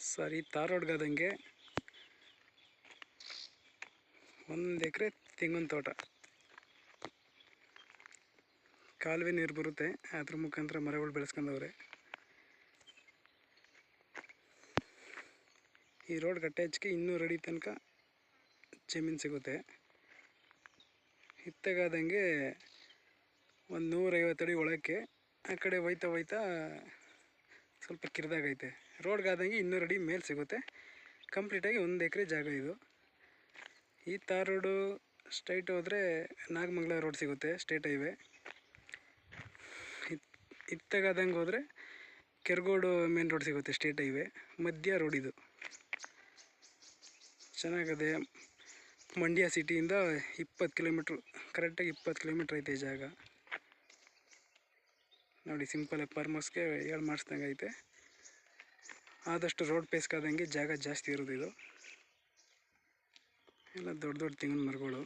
Sir ಈ ತಾರ್ ರೋಡ್ಗಾದಂಗೆ ಒಂದು ಎಕರೆ ತೆಂಗಿನ ತೋಟ. ಕಾಲುವೆ ನೀರು ಬರುತ್ತೆ, ಅದ್ರ ಮುಖಾಂತರ ಮರಗಳು ಬೆಳೆಸ್ಕೊಂಡವ್ರೆ. ಈ ರೋಡ್ ಕಟ್ಟೆ ಹಚ್ಚಿಕೆ ಇನ್ನೂ ಅಡಿ ತನಕ ಜಮೀನು ಸಿಗುತ್ತೆ. ಇತ್ತಗಾದಂಗೆ ಒಂದು ನೂರೈವತ್ತು ಅಡಿ ಒಳಕ್ಕೆ ಆ ಕಡೆ ಹೋಯ್ತಾ ಹೋಯ್ತಾ ಸ್ವಲ್ಪ ಕಿರಿದಾಗೈತೆ. ರೋಡ್ಗಾದಂಗೆ ಇನ್ನೂರು ಅಡಿ ಮೇಲೆ ಸಿಗುತ್ತೆ. ಕಂಪ್ಲೀಟಾಗಿ ಒಂದು ಎಕರೆ ಜಾಗ ಇದು. ಈ ತಾರ್ ರೋಡು ಸ್ಟ್ರೈಟ್ ಹೋದರೆ ನಾಗಮಂಗಲ ರೋಡ್ ಸಿಗುತ್ತೆ ಸ್ಟೇಟ್ ಹೈವೇ ಇತ್ತಗಾದಂಗೆ ಹೋದರೆ ಕೆರಗೋಡು ಮೇನ್ ರೋಡ್ ಸಿಗುತ್ತೆ ಸ್ಟೇಟ್ ಹೈವೇ ಮಧ್ಯ ರೋಡ್ ಇದು. ಚೆನ್ನಾಗದೆ ಮಂಡ್ಯ ಸಿಟಿಯಿಂದ ಇಪ್ಪತ್ತು ಕಿಲೋಮೀಟ್ರ್ ಕರೆಕ್ಟಾಗಿ ಇಪ್ಪತ್ತು ಕಿಲೋಮೀಟ್ರ್ ಐತೆ ಜಾಗ. ನೋಡಿ ಸಿಂಪಲ್ಲೇ ಪರ್ಮಸ್ಗೆ ಏಳು ಮಾಡಿಸ್ದಂಗೆ ಐತೆ. ಆದಷ್ಟು ರೋಡ್ ಪೇಸ್ಕಾದಂಗೆ ಜಾಗ ಜಾಸ್ತಿ ಇರೋದು ಇದು ಎಲ್ಲ ದೊಡ್ಡ ದೊಡ್ಡ ತೆಂಗಿನ ಮರಗಳು.